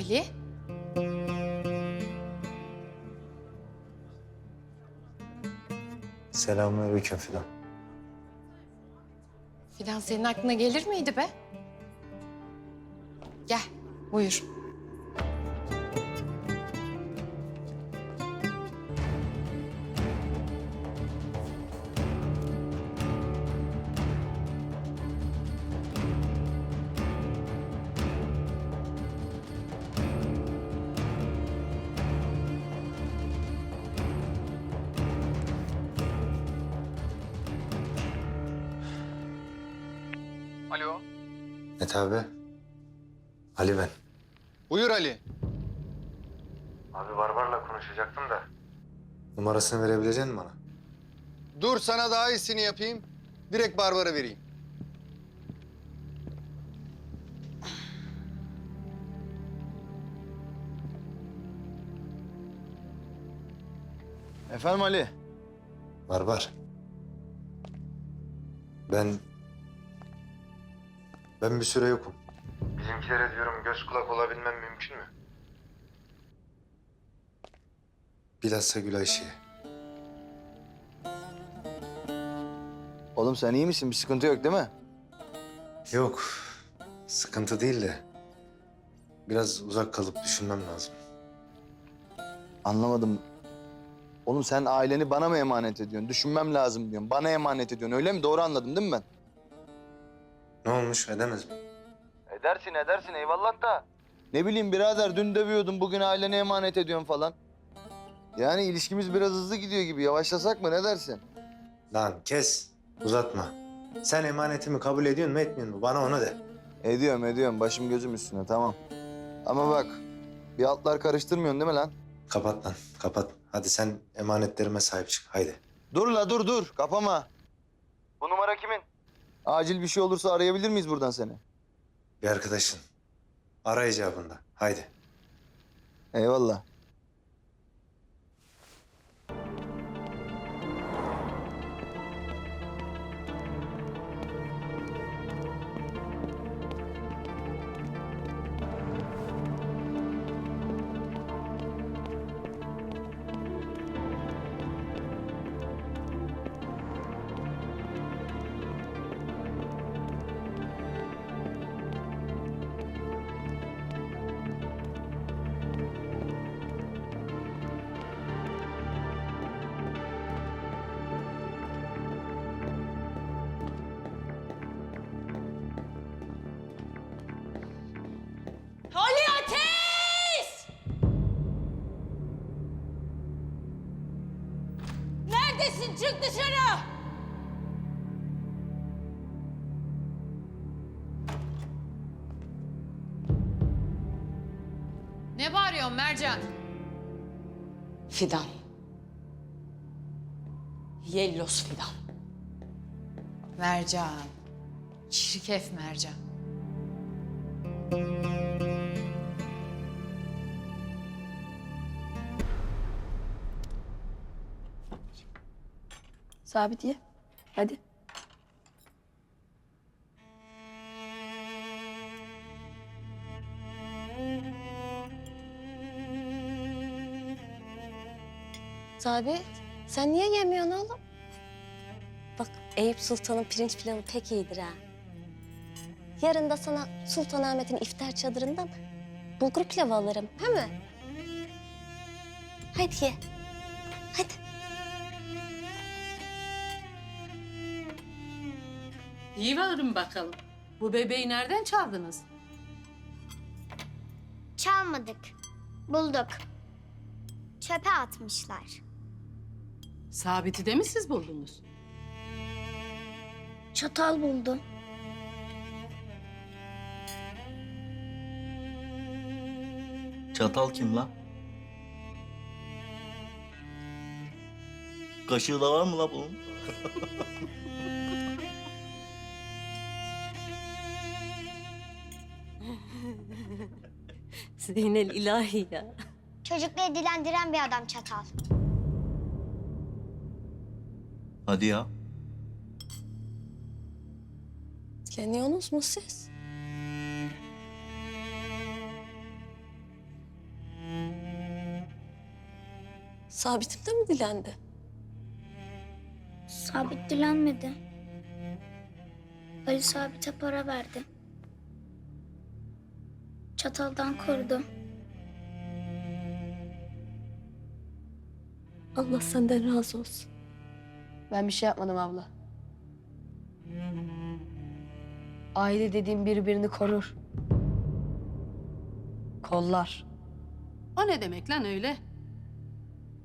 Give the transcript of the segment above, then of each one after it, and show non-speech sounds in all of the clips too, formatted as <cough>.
Ali. Selamünaleyküm Fidan. Fidan senin aklına gelir miydi be? Gel, buyur. Alo. Mete abi. Ali ben. Buyur Ali. Abi Barbar'la konuşacaktım da. Numarasını verebilecek misin bana? Dur sana daha iyisini yapayım. Direkt Barbar'a vereyim. Efendim Ali? Barbar. Ben... Ben bir süre yokum. Bizimkilere diyorum göz kulak olabilmem mümkün mü? Bilhassa Gülay Şiye. Oğlum sen iyi misin? Bir sıkıntı yok değil mi? Yok. Sıkıntı değil de. Biraz uzak kalıp düşünmem lazım. Anlamadım. Oğlum sen aileni bana mı emanet ediyorsun? Düşünmem lazım diyorsun. Bana emanet ediyorsun. Öyle mi? Doğru anladım değil mi ben? Ne olmuş edemez mi? Edersin edersin eyvallah da. Ne bileyim birader dün dövüyordun bugün ailene emanet ediyorsun falan. Yani ilişkimiz biraz hızlı gidiyor gibi. Yavaşlasak mı ne dersin? Lan kes. Uzatma. Sen emanetimi kabul ediyorsun mu etmiyorsun mu? Bana onu de. Ediyorum ediyorum. Başım gözüm üstüne tamam. Ama bak bir altlar karıştırmıyorsun değil mi lan? Kapat lan kapat. Hadi sen emanetlerime sahip çık. Haydi. Dur la dur dur kapama. Bu numara kimin? Acil bir şey olursa arayabilir miyiz buradan seni? Bir arkadaşın. Ara icabında. Haydi. Eyvallah. Ne bağırıyorsun Mercan? Fidan. Yellos Fidan. Mercan. Çirkef Mercan. Sabit ye. Hadi. Sabit, sen niye yemiyorsun oğlum? Bak Eyüp Sultan'ın pirinç pilavı pek iyidir ha. Yarın da sana Sultanahmet'in iftar çadırından bulgur pilavı alırım, he mi? Hadi ye. Hadi. İyi varın bakalım. Bu bebeği nereden çaldınız? Çalmadık. Bulduk. Çöpe atmışlar. Sabit'i de mi siz buldunuz? Çatal buldum. Çatal kim lan? Kaşığı da var mı la bunun? <laughs> Zeynel ilahi ya. Çocukları dilendiren bir adam çatal. Hadi ya. Evleniyorsunuz mu siz? Sabit'im de mi dilendi? Sabit dilenmedi. Ali Sabit'e para verdi. Çataldan korudu. Allah senden razı olsun. Ben bir şey yapmadım abla. Aile dediğim birbirini korur. Kollar. O ne demek lan öyle?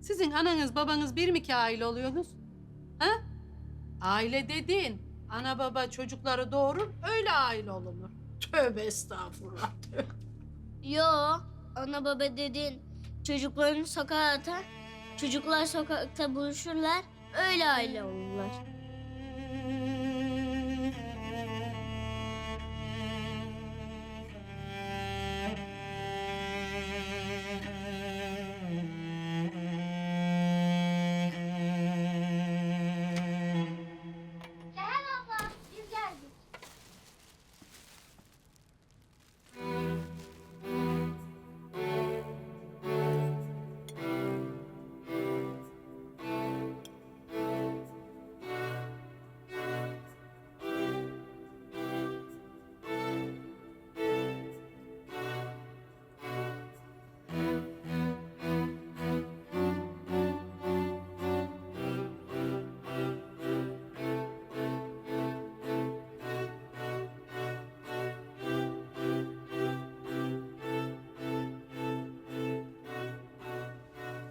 Sizin ananız babanız bir mi ki aile oluyorsunuz? Ha? Aile dediğin ana baba çocukları doğurur öyle aile olunur. Tövbe estağfurullah. tövbe. Yo, ana baba dedin. Çocuklarını sokağa atar. Çocuklar sokakta buluşurlar. Öyle aile olurlar.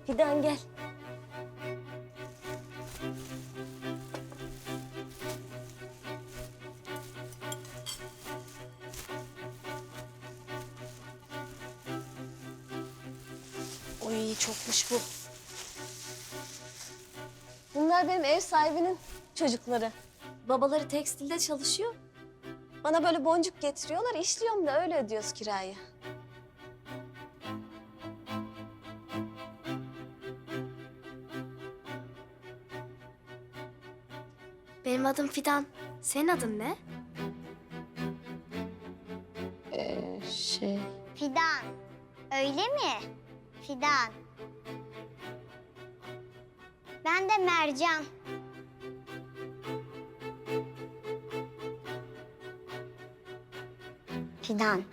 Fidan gel. Oy çokmuş bu. Bunlar benim ev sahibinin çocukları. Babaları tekstilde çalışıyor. Bana böyle boncuk getiriyorlar, işliyorum da öyle ödüyoruz kirayı. Benim adım Fidan. Senin adın ne? Ee, şey... Fidan. Öyle mi? Fidan. Ben de Mercan. Fidan.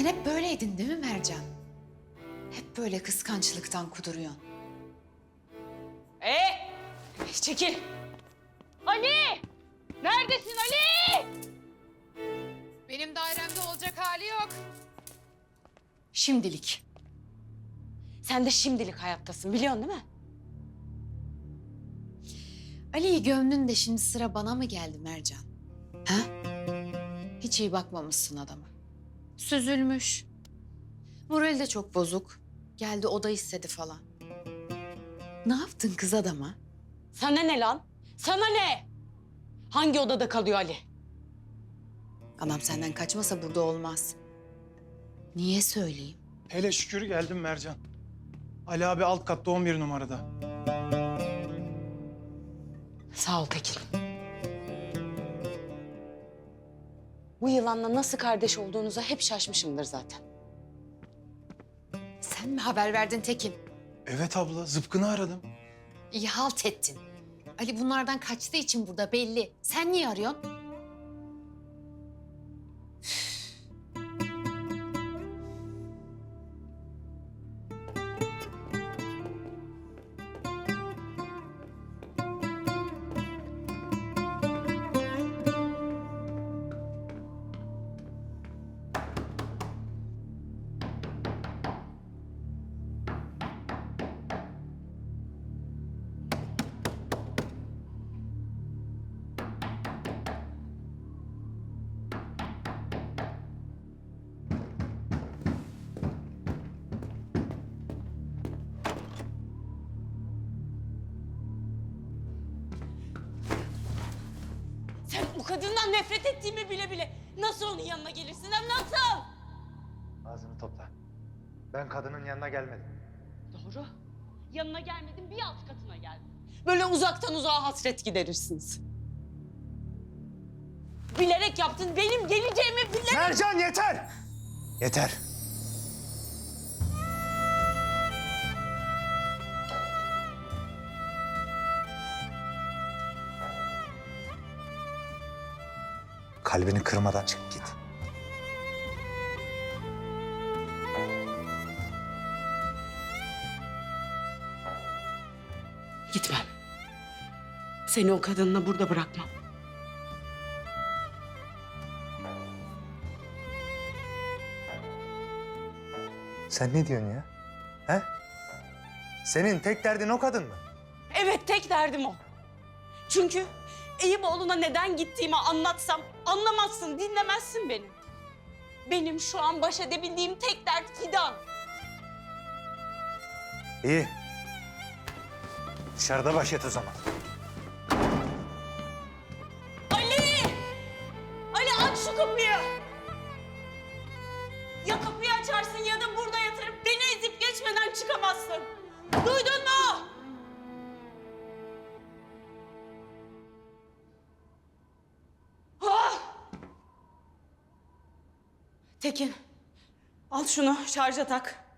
Sen hep böyleydin değil mi Mercan? Hep böyle kıskançlıktan kuduruyorsun. Ee, çekil. Ali! Neredesin Ali? Benim dairemde olacak hali yok. Şimdilik. Sen de şimdilik hayattasın biliyorsun değil mi? Ali'yi gömdün de şimdi sıra bana mı geldi Mercan? Ha? Hiç iyi bakmamışsın adama. Süzülmüş. Morali de çok bozuk. Geldi oda istedi falan. Ne yaptın kız adama? Sana ne lan? Sana ne? Hangi odada kalıyor Ali? Anam senden kaçmasa burada olmaz. Niye söyleyeyim? Hele şükür geldim Mercan. Ali abi alt katta 11 numarada. Sağ ol Tekin. Bu yılanla nasıl kardeş olduğunuza hep şaşmışımdır zaten. Sen mi haber verdin Tekin? Evet abla zıpkını aradım. İyi halt ettin. Ali bunlardan kaçtığı için burada belli. Sen niye arıyorsun? Kadından nefret ettiğimi bile bile nasıl onun yanına gelirsin hem nasıl? Ağzını topla. Ben kadının yanına gelmedim. Doğru. Yanına gelmedim bir alt katına geldim. Böyle uzaktan uzağa hasret giderirsiniz. Bilerek yaptın. Benim geleceğimi bilerek... Mercan yeter! Yeter. Kalbini kırmadan çık git. Gitmem. Seni o kadınla burada bırakmam. Sen ne diyorsun ya? He? Senin tek derdin o kadın mı? Evet tek derdim o. Çünkü Eyüboğlu'na neden gittiğimi anlatsam anlamazsın, dinlemezsin beni. Benim şu an baş edebildiğim tek dert Fidan. İyi. Dışarıda baş et o zaman. Ali! Ali aç şu kapıyı! Ya kapıyı açarsın ya da burada yatırıp beni ezip geçmeden çıkamazsın. Tekin, al şunu şarja tak.